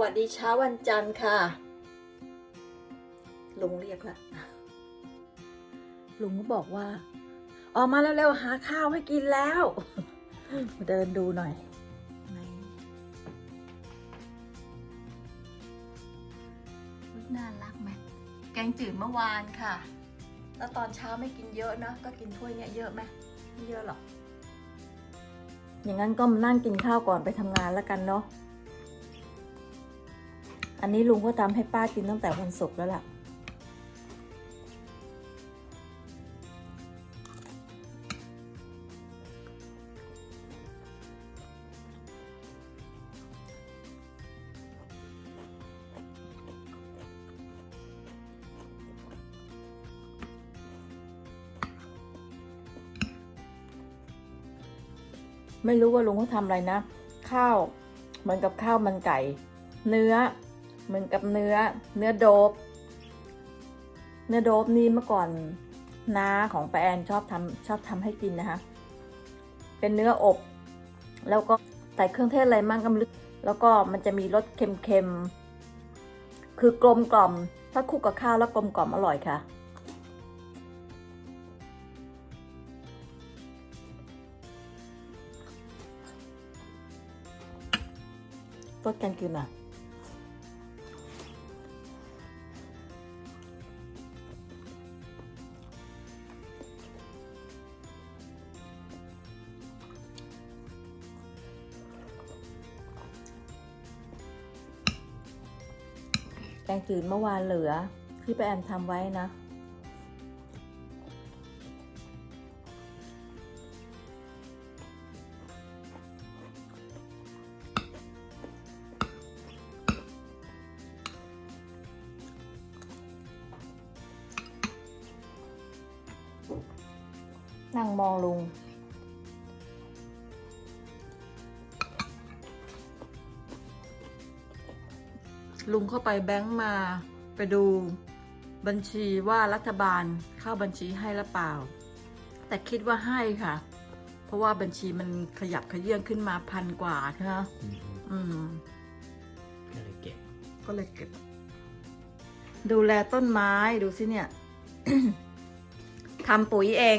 วัสดีเช้าวันจันทร์ค่ะ ลุงเรียกละลุงก็บอกว่า ออกมาเร็วๆหาข้าวให้กินแล้วมาเดินดูหน่อยไหนอุ๊ยน่ารักไหมแกงจืดเมื่อวานค่ะ แล้วตอนเช้าไม่กินเยอะนะ ก็กินถ้วยเนี้ยเยอะไหมไม่เยอะหรอก อย่างนั้นก็มานั่งกินข้าวก่อนไปทำงานแล้วกันเนาะ อันนี้ลุงก็ทำให้ป้ากินตั้งแต่วันศุกร์แล้วล่ะ ไม่รู้ว่าลุงเขาทำอะไรนะ ข้าวเหมือนกับข้าวมันไก่ เนื้อ เหมือนกับเนื้อเนื้อโดบ เนื้อโดบนี่เมื่อก่อนน้าของป้าแอนชอบทำชอบทำให้กินนะคะ เป็นเนื้ออบ แล้วก็ใส่เครื่องเทศอะไรมั่งก็ไม่รู้แล้วก็มันจะมีรสเค็มๆ คือกลมกล่อม ถ้าคลุกกับข้าวแล้วกลมกล่อมอร่อยค่ะต้นกันกินอะ แกงจืดเมื่อวานเหลือที่ป้าแอนทำไว้นะ นั่งมองลุง ลุงเข้าไปแบงค์มาไปดูบัญชีว่ารัฐบาลเข้าบัญชีให้หรือเปล่า แต่คิดว่าให้ค่ะ เพราะว่าบัญชีมันขยับขยื่นขึ้นมาพันกว่าใช่ไหมอืมอืมก็เลยเก็บ ก็เลยเก็บ ดูแลต้นไม้ดูสิเนี่ยทำปุ๋ยเอง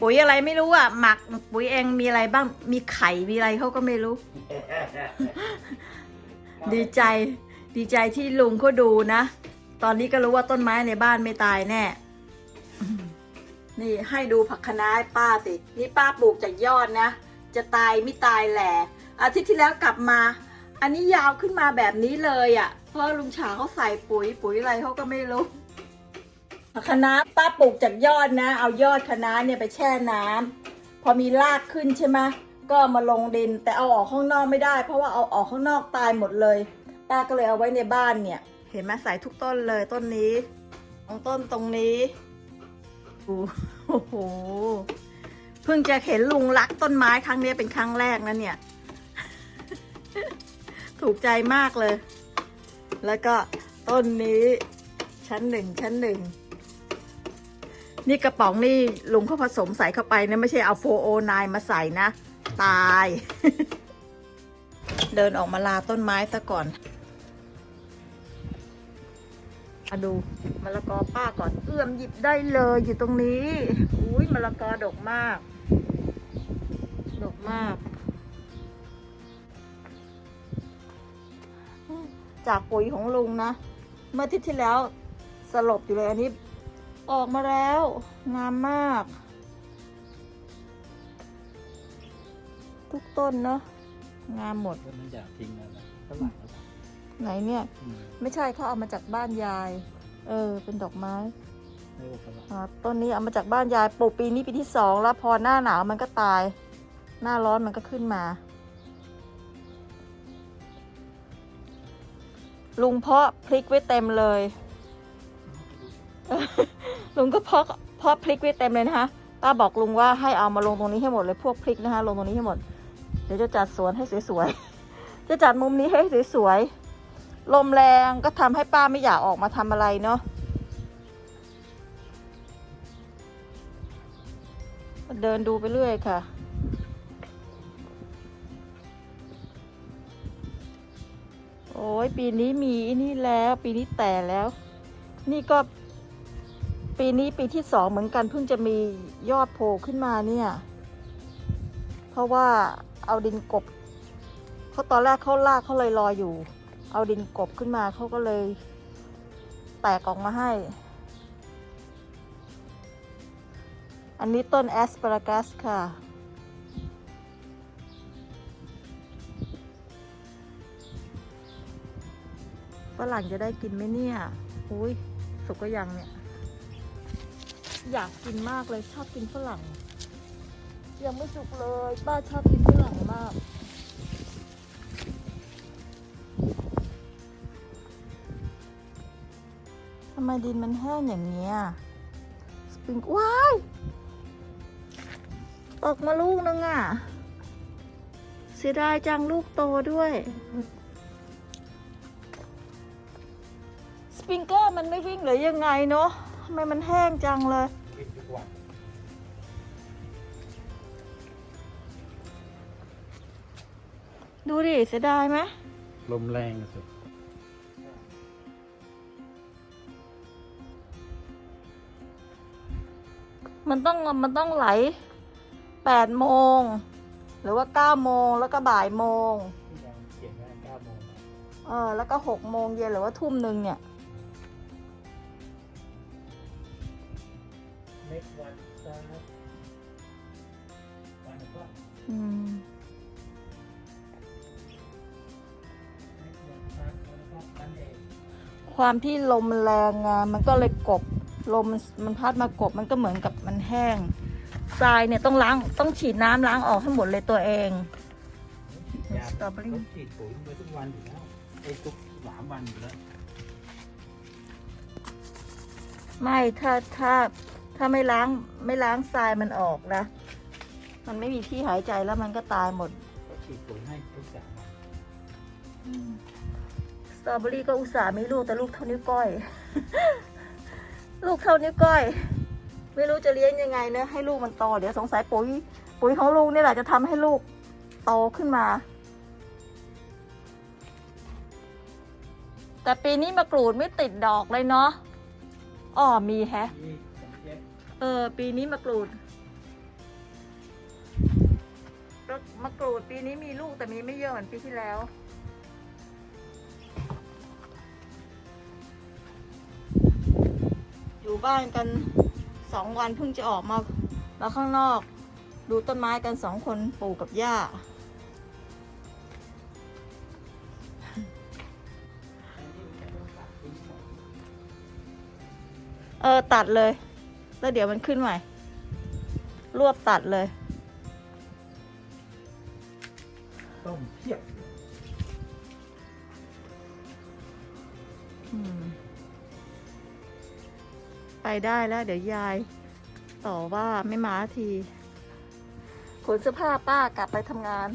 ปุ๋ยอะไรไม่รู้อะหมักปุ๋ยเองมีอะไรบ้าง มีไข่มีอะไรเขาก็ไม่รู้ ดีใจ ดีใจที่ลุงเขาดูนะ ตอนนี้ก็รู้ว่าต้นไม้ในบ้านไม่ตายแน่ นี่ให้ดูผักคะน้าป้าสิ นี่ป้าปลูกจากยอดนะ จะตายไม่ตายแหละ อาทิตย์ที่แล้วกลับมา อันนี้ยาวขึ้นมาแบบนี้เลยอะ่ะ เพราะลุงฉาเขาใส่ปุ๋ยปุ๋ยอะไรเขาก็ไม่รู้ ผักคะน้าป้าปลูกจากยอดนะ เอายอดคะน้าเนี่ยไปแช่น้ำพอมีรากขึ้นใช่ไหมก็มาลงดิน แต่เอาออกข้างนอกไม่ได้ เพราะว่าเอาออกข้างนอกตายหมดเลย ป้าก็เลยเอาไว้ในบ้านเนี่ย เห็นไหมใส่ทุกต้นเลยต้นนี้ตรงต้นตรงนี้โอ้โหเพิ่งจะเห็นลุงรักต้นไม้ครั้งนี้เป็นครั้งแรกนะเนี่ย ถูกใจมากเลย แล้วก็ต้นนี้ชั้นหนึ่งชั้นหนึ่งนี่กระป๋องนี่ลุงเขาผสมใส่เข้าไปนะไม่ใช่เอาโฟโอนมาใส่นะ ตาย เดินออกมาลาต้นไม้ซะก่อน มาดูมะละกอป้าก่อนเอื้อมหยิบได้เลยอยู่ตรงนี้อุ้ยมะละกอดกมาก ดกมาก จากปุ๋ยของลุงนะ เมื่ออาทิตย์ที่แล้วสลบอยู่เลยอันนี้ ออกมาแล้ว งามมาก ทุกต้นเนาะงามหมดมันอยากทิ้งแล้วนะฝรั่งแล้ว ไหนเนี่ยอืมไม่ใช่เขาเอามาจากบ้านยาย เออ เป็นดอกไม้ไม่ว่าฝรั่งอ่าต้นนี้เอามาจากบ้านยายปลูกปีนี้ปีที่สองแล้วพอหน้าหนาวมันก็ตาย หน้าร้อนมันก็ขึ้นมา ลุงเพาะพริกไว้เต็มเลย ลุงก็เพาะเพาะพริกไว้เต็มเลยนะคะป้าบอกลุงว่าให้เอามาลงตรงนี้ให้หมดเลยพวกพริกนะคะลงตรงนี้ให้หมด เดี๋ยวจะจัดสวนให้สวยๆ จะจัดมุมนี้ให้สวยๆ ลมแรงก็ทำให้ป้าไม่อยากออกมาทำอะไรเนาะเดินดูไปเรื่อยค่ะ โอ้ยปีนี้มีนี่แล้ว ปีนี้แต่แล้ว นี่ก็ ปีนี้ปีที่สองเหมือนกันเพิ่งจะมียอดโผล่ขึ้นมาเนี่ย เพราะว่าเอาดินกบเขาตอนแรกเขาลากเขาเลยลอยอยู่ เอาดินกบขึ้นมาเขาก็เลย แตกออกมาให้ อันนี้ต้นแอสปารากัสค่ะ ฝรั่งจะได้กินไหมเนี่ย อุ้ยสุกก็ยังเนี่ย อยากกินมากเลยชอบกินฝรั่ง ยังไม่สุกเลย ป้าชอบกินฝรั่งมาก มดินมันแห้งอย่างเงี้ยสปริงว้ายตกมาลูกนึงอะ เสียดายจังลูกโตด้วย สปริงเกอร์มันไม่วิ่งหรือยังไงเนาะทำไมมันแห้งจังเลยวิ่งทุกวันดูดิเสียดายไหมลมแรงสุด มันต้องมันต้องไหลแปดโมง หรือว่าเก้าโมงแล้วก็บ่ายโมงที่ยังเขียนว่าเก้าโมงนะเออแล้วก็หกโมงเย็นหรือว่าทุ่มหนึ่งเนี่ยเล็กวันซับวันก็อืมเล็กวันซับแล้วก็วันเดย์ความที่ลมแรงไงมันก็เลยกบ ลมมันมันพัดมากบมันก็เหมือนกับมันแห้งทรายเนี่ยต้องล้างต้องฉีดน้ำล้างออกให้หมดเลยตัวเอง ยาสตรอเบอรี่เขาฉีดปุ๋ยไปทุกวันอยู่แล้วไอ้ทุกสามวันอยู่แล้วไม่ถ้าถ้าถ้าไม่ล้างไม่ล้างทรายมันออกนะ มันไม่มีที่หายใจแล้วมันก็ตายหมดเขาฉีดปุ๋ยให้ทุกสามวันสตรอเบอรี่ก็อุตส่าห์มีลูกแต่ลูกเท่านิ้วก้อย ลูกเท่านิ้วก้อย ไม่รู้จะเลี้ยงยังไงนะให้ลูกมันโตเดี๋ยวสงสัยปุ๋ย ปุ๋ยของลูกนี่แหละจะทำให้ลูกโตขึ้นมา แต่ปีนี้มะกรูดไม่ติดดอกเลยเนาะอ้อมีแฮะเออ ปีนี้มะกรูดมะกรูดปีนี้มีลูกแต่มีไม่เยอะเหมือนปีที่แล้ว อยู่บ้านกันสองวันเพิ่งจะออกมามาข้างนอก ดูต้นไม้กันสองคนปู่กับย่า เออ ตัดเลย แล้วเดี๋ยวมันขึ้นใหม่ รวบตัดเลย ต้มเพียบ ไปได้แล้วเดี๋ยวยาย ต่อว่าไม่มาทีขนเสื้อผ้าป้ากลับไปทำงาน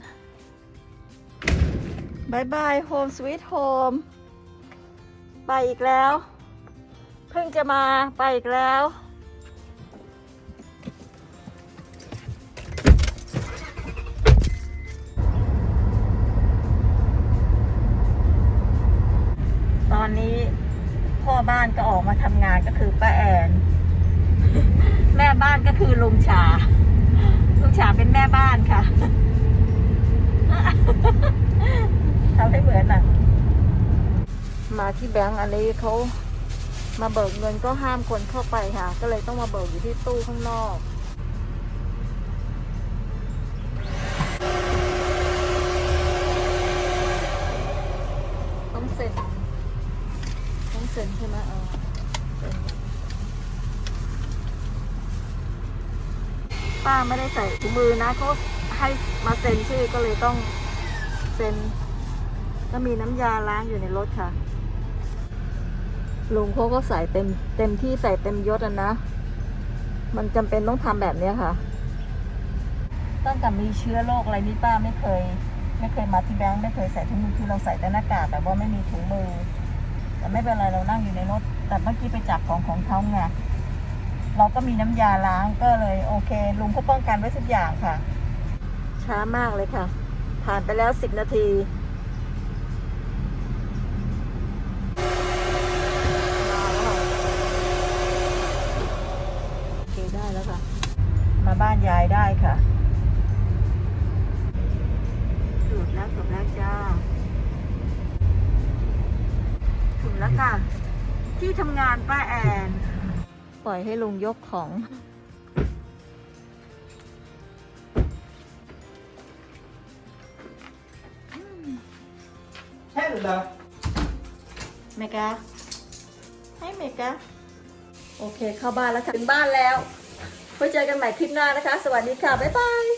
บายบายโฮมสวีทโฮมไปอีกแล้ว เพิ่งจะมาไปอีกแล้ว บ้านก็ออกมาทำงานก็คือป้าแอน แม่บ้านก็คือลุงชา ลุงชาเป็นแม่บ้านค่ะทำให้เหมือนอะ มาที่แบงก์อันนี้เขามาเบิกเงินก็ห้ามคนเข้าไปค่ะ ก็เลยต้องมาเบิกอยู่ที่ตู้ข้างนอก ป้าไม่ได้ใส่ถุงมือนะเขาให้มาเซ็นชื่อก็เลยต้องเซ็นก็มีน้ำยาล้างอยู่ในรถค่ะลุงเขาก็ใส่เต็มเต็มที่ใส่เต็มยศอะนะ มันจำเป็นต้องทำแบบเนี้ยค่ะ ตั้งแต่มีเชื้อโรคอะไรนี่ป้าไม่เคย ไม่เคยมาที่แบงค์ไม่เคยใส่ถุงมือคือเราใส่แต่หน้ากากแต่ว่าไม่มีถุงมือ แต่ไม่เป็นไรเรานั่งอยู่ในรถ แต่เมื่อกี้ไปจับของของเขาไง เราก็มีน้ำยาล้างก็เลยโอเค ลุงก็ป้องกันไว้ทุกอย่างค่ะ ช้ามากเลยค่ะ ผ่านไปแล้วสิบนาทีโอเคได้แล้วค่ะมาบ้านยายได้ค่ะ ปล่อยให้ลุงยกของแค่หรือเปล่าเมกาให้เมกาโอเคเข้าบ้านแล้วค่ะ ถึงบ้านแล้วไว้เจอกันใหม่คลิปหน้านะคะ สวัสดีค่ะ บ๊ายบาย